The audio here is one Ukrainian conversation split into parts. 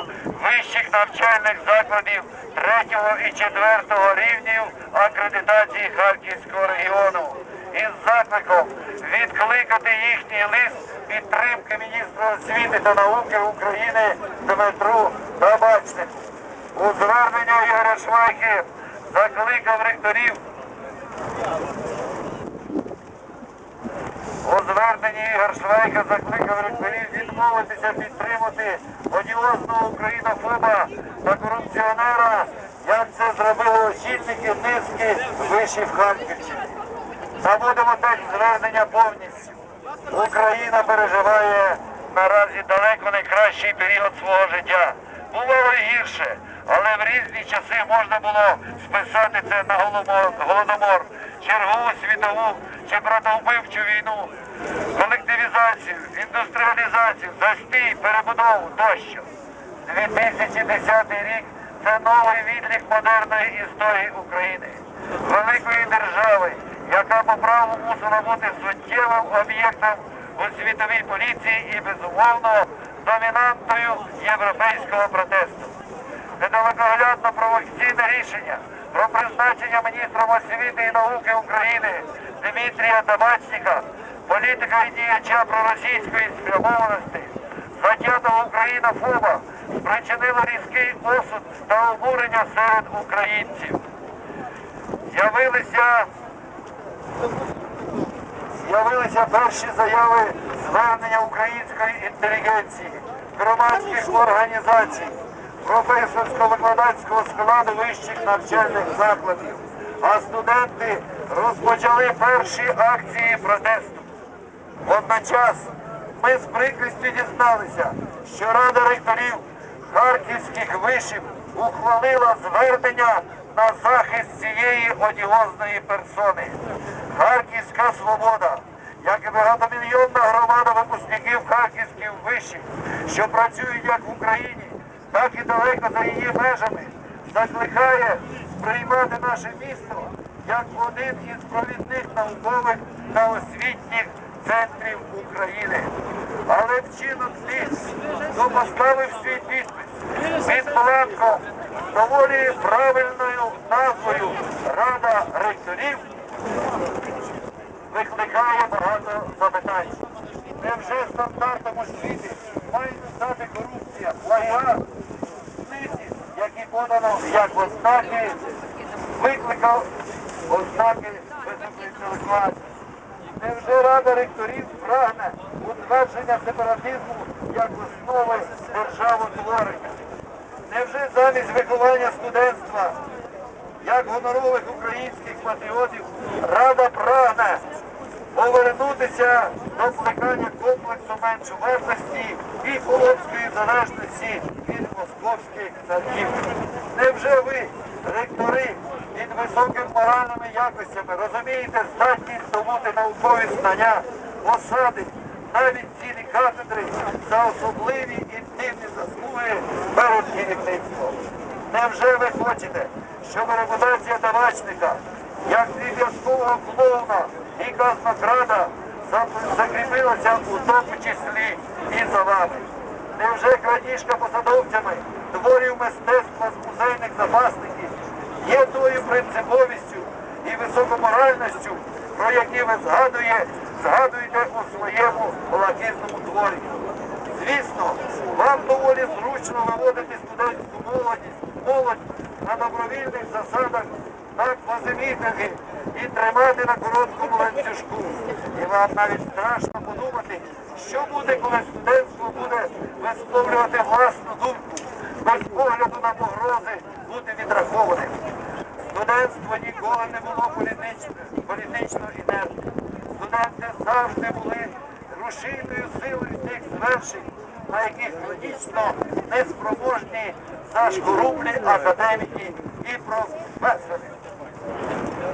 ректорів вищих навчальних закладів 3 і 4 рівнів акредитації Харківського регіону із закликом відкликати їхній лист підтримки міністра освіти та науки України Дмитру Табачнику. У зверненні Ігоря Швайки закликав ректорів. У зверненні Ігор Швайка закликав ректорів відмовитися підтримати одіозного українофоба та корупціонера, як це зробили очільники низки вишів Харківщини. Заводимо текст звернення повністю. Україна переживає наразі далеко найкращий період свого життя. Бувало гірше, але в різні часи можна було списати це на голодомор, чергову світову чи братовбивчу війну, колективізацію, індустріалізацію, застій, перебудову тощо. 2010 рік це новий відлік модерної історії України, великої держави, яка по праву мусила бути суттєвим об'єктом у світовій поліції і безумовно домінантою європейського протесту. Недалекоглядно провокаційне рішення про призначення міністром освіти і науки України Дмитрія Табачника, політика і діяча проросійської спрямованості, затятого українофоба, спричинило різкий осуд та обурення серед українців. З'явилися з'явилися перші заяви звернення української інтелігенції, громадських організацій, професорсько-викладацького складу вищих навчальних закладів. А студенти розпочали перші акції протесту. Водночас ми з прикрістю дізналися, що Рада ректорів харківських вишів ухвалила звернення на захист цієї одіозної персони. Харківська свобода, багатомільйонна громада випускників харківських вишів, що працюють як в Україні, так і далеко за її межами, закликає сприймати наше місто як один із провідних наукових та освітніх центрів України. Але вчинок тих, хто поставив свій підпис під бланком доволі правильною назвою Рада ректорів, викликає багато запитань. Невже стандартом освіти має стати корупція, плагіат, знизі, які подано як ознаки, викликав ознаки високої. Невже Рада ректорів прагне утвердження сепаратизму як основи державотворення? Невже замість виховання студентства як гонорових українських патріотів Рада прагне повернутися до плекання комплексу меншовартості і полонської залежності від московських царів? Невже ви, ректори, під високими моральними якостями розумієте здатність здобути наукові знання, посади, навіть цілі кафедри за особливі інтимні заслуги перед керівництвом? Невже ви хочете, щоб репутація табачника, як зв'язкового клоуна і казнокрада, закріпилася у тому числі і за вами? Невже крадіжка посадовцями творів мистецтва з музейних запасників є тою принциповістю і високоморальністю, про які ви згадує, згадуєте у своєму лакізному творі? Звісно, вам доволі зручно виводити студентську молодість, молодь на добровільних засадах на квазимітинги і тримати на короткому ланцюжку. І вам навіть страшно подумати, що буде, коли студентство буде висловлювати власну думку, без погляду на погрози бути відрахованим. Студентство ніколи не було політично, політично інертним. Студенти завжди були рушійною силою тих звершень, на яких логічно неспроможні зашкорублі академіки і професори.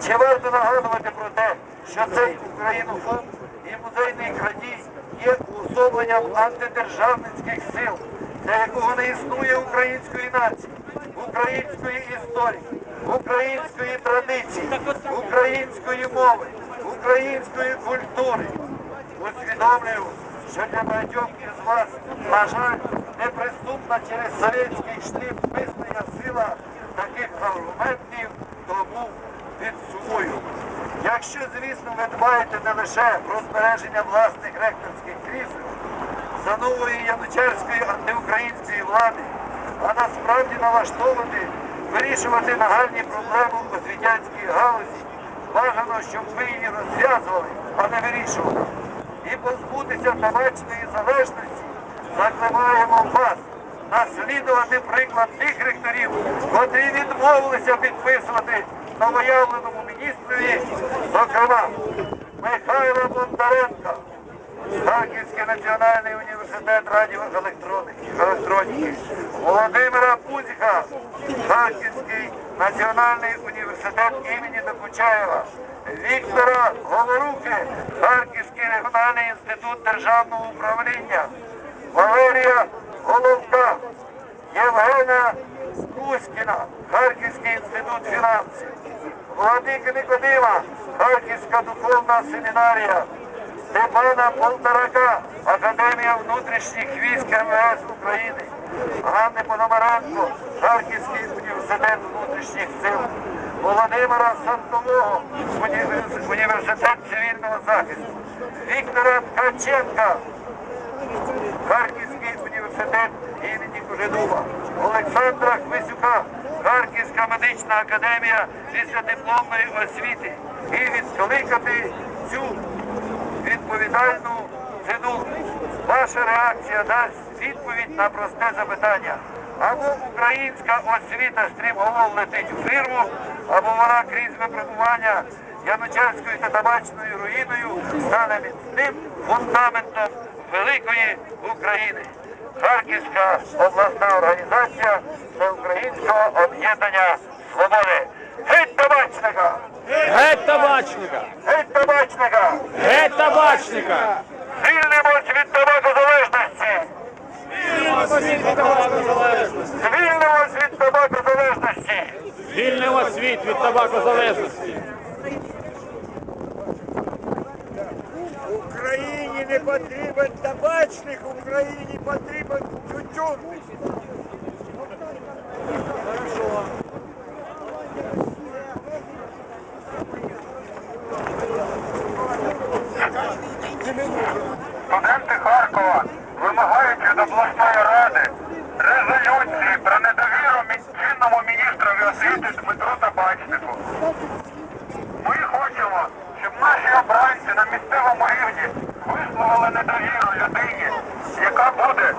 Чи варто нагадувати про те, що цей українофоб і музейний крадій є уособленням антидержавницьких сил, для якого не існує української нації, української історії, української традиції, української мови, української культури. Усвідомлюю, що для багатьох із вас, на жаль, неприступна через совєтський шліп визнання сила таких аргументів, тому підсумую. Якщо, звісно, ви дбаєте не лише про збереження власних ректорських крісел, за нової янучарської антиукраїнської влади, а насправді налаштовані вирішувати нагальні проблеми у освітянській галузі, бажано, щоб ви її розв'язували, а не вирішували. І позбутися табачної залежності. Закликаємо вас наслідувати приклад тих ректорів, котрі відмовилися підписувати новоявленому міністрові, зокрема, Михайла Бондаренка, Харківський національний університет радіоелектроніки, Володимира Пузіка, Харківський національний університет імені Докучаєва, Віктора Говорухи, Харківський регіональний інститут державного управління, Валерія Головка, Євгена Кузькіна, Харківський інститут фінансів, Владики Никодима, Харківська духовна семінарія, Степана Полторака, Академія внутрішніх військ МВС України, Ганни Пономаренко, Харківський університет внутрішніх сил, Володимира Сантового, універс- університет цивільного захисту, Віктора Ткаченка, Харківський університет імені Кожедуба, Олександра Хвисюка, Харківська медична академія післядипломної освіти і відкликати цю відповідальну циду. Ваша реакція дасть відповідь на просте запитання. Або українська освіта стрімголов летить у фірму, або вона крізь випробування Янучарською та табачною руїною стане міцним фундаментом великої України. Харківська обласна організація Всеукраїнського об'єднання свободи. Геть табачника! Геть табачника! Геть табачника! Геть табачника! Звільнимось від табакозалежності! Звільнимось від табакозалежності! Звільнимо світ від табакозалежності! Україні не потрібен табачник, Україні потрібен тютюнник. Студенти Харкова вимагають від обласної ради резолюції про недовіру мі- чинному міністрові освіти Дмитру Табачнику. Ми хочемо, щоб наші обранці на місцевому рівні висловили недовіру людині, яка буде